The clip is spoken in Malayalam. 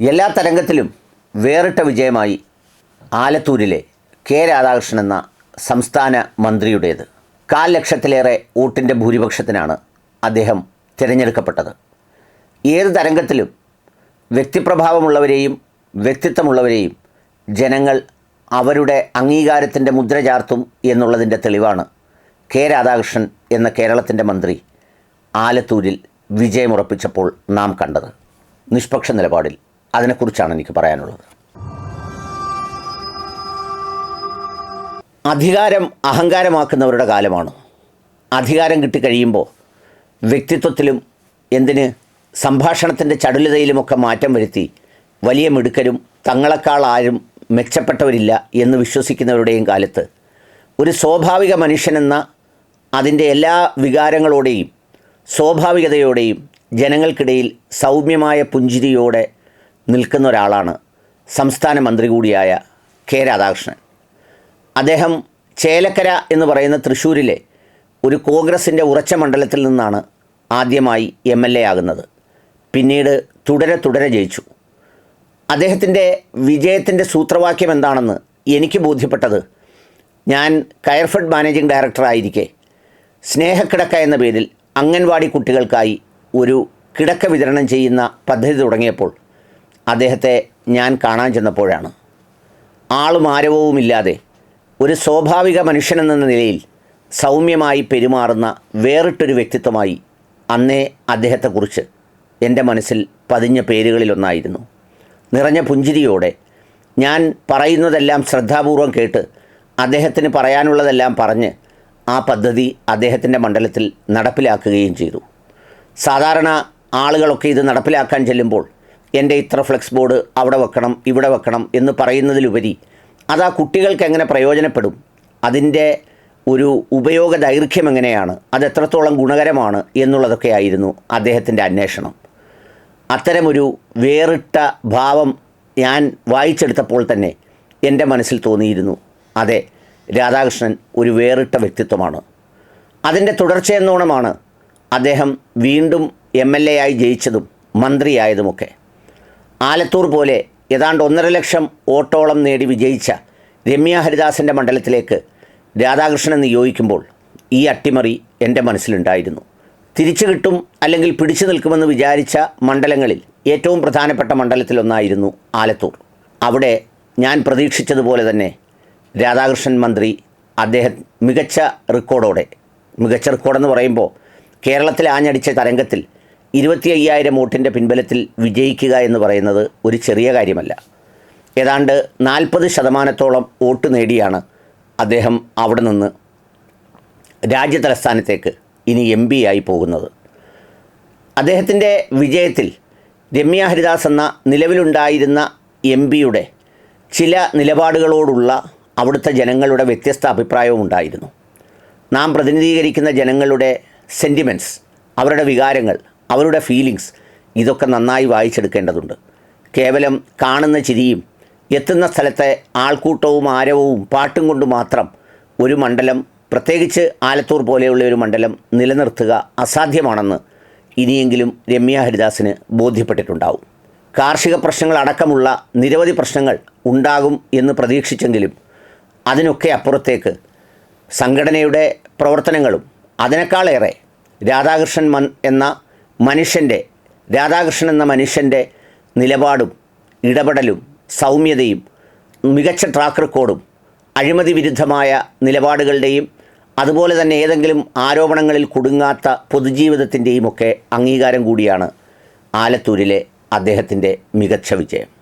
എല്ലാ തരംഗത്തിലും വേറിട്ട വിജയമായി ആലത്തൂരിലെ കെ രാധാകൃഷ്ണൻ എന്ന സംസ്ഥാന മന്ത്രിയുടേത്. കാൽ ലക്ഷത്തിലേറെ വോട്ടിന്റെ ഭൂരിപക്ഷത്തിനാണ് അദ്ദേഹം തിരഞ്ഞെടുക്കപ്പെട്ടത്. ഏത് തരംഗത്തിലും വ്യക്തിപ്രഭാവമുള്ളവരെയും വ്യക്തിത്വമുള്ളവരെയും ജനങ്ങൾ അവരുടെ അംഗീകാരത്തിന്റെ മുദ്ര ചാർത്തും എന്നുള്ളതിന്റെ തെളിവാണ് കെ രാധാകൃഷ്ണൻ എന്ന കേരളത്തിന്റെ മന്ത്രി ആലത്തൂരിൽ വിജയമുറപ്പിച്ചപ്പോൾ നാം കണ്ടത്. നിഷ്പക്ഷ നിലപാടിൽ അതിനെക്കുറിച്ചാണ് എനിക്ക് പറയാനുള്ളത്. അധികാരം അഹങ്കാരമാക്കുന്നവരുടെ കാലമാണ്? അധികാരം കിട്ടിക്കഴിയുമ്പോൾ വ്യക്തിത്വത്തിലും എന്തിന് സംഭാഷണത്തിന്റെ ചടുലതയിലുമൊക്കെ മാറ്റം വരുത്തി വലിയ മിടുക്കരും തങ്ങളെക്കാൾ ആരും മെച്ചപ്പെട്ടവരില്ല എന്ന് വിശ്വസിക്കുന്നവരുടെയും കാലത്ത് ഒരു സ്വാഭാവിക മനുഷ്യനെന്ന അതിന്റെ എല്ലാ വികാരങ്ങളോടെയും സ്വാഭാവികതയോടെയും ജനങ്ങൾക്കിടയിൽ സൗമ്യമായ പുഞ്ചിരിയോടെ നിൽക്കുന്ന ഒരാളാണ് സംസ്ഥാന മന്ത്രി കൂടിയായ കെ രാധാകൃഷ്ണൻ. അദ്ദേഹം ചേലക്കര എന്ന് പറയുന്ന തൃശ്ശൂരിലെ ഒരു കോൺഗ്രസിന്റെ ഉറച്ച മണ്ഡലത്തിൽ നിന്നാണ് ആദ്യമായി എം എൽ എ ആകുന്നത്. പിന്നീട് തുടരെ തുടരെ ജയിച്ചു. അദ്ദേഹത്തിന്റെ വിജയത്തിന്റെ സൂത്രവാക്യം എന്താണെന്ന് എനിക്ക് ബോധ്യപ്പെട്ടത് ഞാൻ കയർഫെഡ് മാനേജിംഗ് ഡയറക്ടറായിരിക്കെ സ്നേഹക്കിടക്ക എന്ന പേരിൽ അംഗൻവാടി കുട്ടികൾക്കായി ഒരു കിടക്ക വിതരണം ചെയ്യുന്ന പദ്ധതി തുടങ്ങിയപ്പോൾ അദ്ദേഹത്തെ ഞാൻ കാണാൻ ചെന്നപ്പോഴാണ്. ആളും ആരവവുമില്ലാതെ ഒരു സ്വാഭാവിക മനുഷ്യനെന്ന നിലയിൽ സൗമ്യമായി പെരുമാറുന്ന വേറിട്ടൊരു വ്യക്തിത്വമായി അന്നേ അദ്ദേഹത്തെക്കുറിച്ച് എന്റെ മനസ്സിൽ പതിഞ്ഞ പേരുകളിലൊന്നായിരുന്നു. നിറഞ്ഞ പുഞ്ചിരിയോടെ ഞാൻ പറയുന്നതെല്ലാം ശ്രദ്ധാപൂർവം കേട്ട് അദ്ദേഹത്തിന് പറയാനുള്ളതെല്ലാം പറഞ്ഞ് ആ പദ്ധതി അദ്ദേഹത്തിന്റെ മണ്ഡലത്തിൽ നടപ്പിലാക്കുകയും ചെയ്തു. സാധാരണ ആളുകളൊക്കെ ഇത് നടപ്പിലാക്കാൻ ചെല്ലുമ്പോൾ എന്റെ ഇത്ര ഫ്ലെക്സ് ബോർഡ് അവിടെ വെക്കണം ഇവിടെ വെക്കണം എന്ന് പറയുന്നതിലുപരി അത് ആ കുട്ടികൾക്ക് എങ്ങനെ പ്രയോജനപ്പെടും? അതിന്റെ ഒരു ഉപയോഗ ദൈർഘ്യം എങ്ങനെയാണ്? അത് എത്രത്തോളം ഗുണകരമാണ് എന്നുള്ളതൊക്കെ ആയിരുന്നു അദ്ദേഹത്തിന്റെ അന്വേഷണം. അത്തരമൊരു വേറിട്ട ഭാവം ഞാൻ വായിച്ചെടുത്തപ്പോൾ തന്നെ എന്റെ മനസ്സിൽ തോന്നിയിരുന്നു. അതെ രാധാകൃഷ്ണൻ ഒരു വേറിട്ട വ്യക്തിത്വമാണ്. അതിന്റെ തുടർച്ചയെന്നോണമാണ് അദ്ദേഹം വീണ്ടും എം എൽ എ ആയി ജയിച്ചതും മന്ത്രിയായതുമൊക്കെ. ആലത്തൂർ പോലെ ഏതാണ്ട് ഒന്നര ലക്ഷം വോട്ടോളം നേടി വിജയിച്ച രമ്യ ഹരിദാസിന്റെ മണ്ഡലത്തിലേക്ക് രാധാകൃഷ്ണൻ നിയോഗിക്കുമ്പോൾ ഈ അട്ടിമറി എന്റെ മനസ്സിലുണ്ടായിരുന്നു. തിരിച്ചു കിട്ടും അല്ലെങ്കിൽ പിടിച്ചു നിൽക്കുമെന്ന് വിചാരിച്ച മണ്ഡലങ്ങളിൽ ഏറ്റവും പ്രധാനപ്പെട്ട മണ്ഡലത്തിലൊന്നായിരുന്നു ആലത്തൂർ. അവിടെ ഞാൻ പ്രതീക്ഷിച്ചതുപോലെ തന്നെ രാധാകൃഷ്ണൻ മന്ത്രി അദ്ദേഹം മികച്ച റെക്കോർഡോടെ മികച്ച റെക്കോർഡെന്ന് പറയുമ്പോൾ കേരളത്തിൽ ആഞ്ഞടിച്ച തരംഗത്തിൽ ഇരുപത്തി അയ്യായിരം വോട്ടിന്റെ പിൻബലത്തിൽ വിജയിക്കുക എന്ന് പറയുന്നത് ഒരു ചെറിയ കാര്യമല്ല. ഏതാണ്ട് നാൽപ്പത് ശതമാനത്തോളം വോട്ട് നേടിയാണ് അദ്ദേഹം അവിടെ നിന്ന് രാജ്യതലസ്ഥാനത്തേക്ക് ഇനി എം പി ആയി പോകുന്നത്. അദ്ദേഹത്തിന്റെ വിജയത്തിൽ രമ്യ ഹരിദാസ് എന്ന നിലവിലുണ്ടായിരുന്ന എം പിയുടെ ചില നിലപാടുകളോടുള്ള അവിടുത്തെ ജനങ്ങളുടെ വ്യത്യസ്ത അഭിപ്രായവും ഉണ്ടായിരുന്നു. നാം പ്രതിനിധീകരിക്കുന്ന ജനങ്ങളുടെ സെന്റിമെന്റ്സ് അവരുടെ വികാരങ്ങൾ അവരുടെ ഫീലിങ്സ് ഇതൊക്കെ നന്നായി വായിച്ചെടുക്കേണ്ടതുണ്ട്. കേവലം കാണുന്ന ചിരിയും എത്തുന്ന സ്ഥലത്തെ ആൾക്കൂട്ടവും ആരവവും പാട്ടും കൊണ്ട് മാത്രം ഒരു മണ്ഡലം പ്രത്യേകിച്ച് ആലത്തൂർ പോലെയുള്ള ഒരു മണ്ഡലം നിലനിർത്തുക അസാധ്യമാണെന്ന് ഇനിയെങ്കിലും രമ്യ ഹരിദാസിന് ബോധ്യപ്പെട്ടിട്ടുണ്ടാവും. കാർഷിക പ്രശ്നങ്ങൾ അടക്കമുള്ള നിരവധി പ്രശ്നങ്ങൾ ഉണ്ടാകും എന്ന് പ്രതീക്ഷിച്ചെങ്കിലും അതിനൊക്കെ അപ്പുറത്തേക്ക് സംഘടനയുടെ പ്രവർത്തനങ്ങളും അതിനേക്കാളേറെ രാധാകൃഷ്ണൻ മൻ എന്ന മനുഷ്യന്റെ രാധാകൃഷ്ണൻ എന്ന മനുഷ്യന്റെ നിലപാടും ഇടപെടലും സൗമ്യതയും മികച്ച ട്രാക്ക് റെക്കോർഡും അഴിമതി വിരുദ്ധമായ നിലപാടുകളുടെയും അതുപോലെ തന്നെ ഏതെങ്കിലും ആരോപണങ്ങളിൽ കുടുങ്ങാത്ത പൊതുജീവിതത്തിന്റെയും ഒക്കെ അംഗീകാരം കൂടിയാണ് ആലത്തൂരിലെ അദ്ദേഹത്തിന്റെ മികച്ച വിജയം.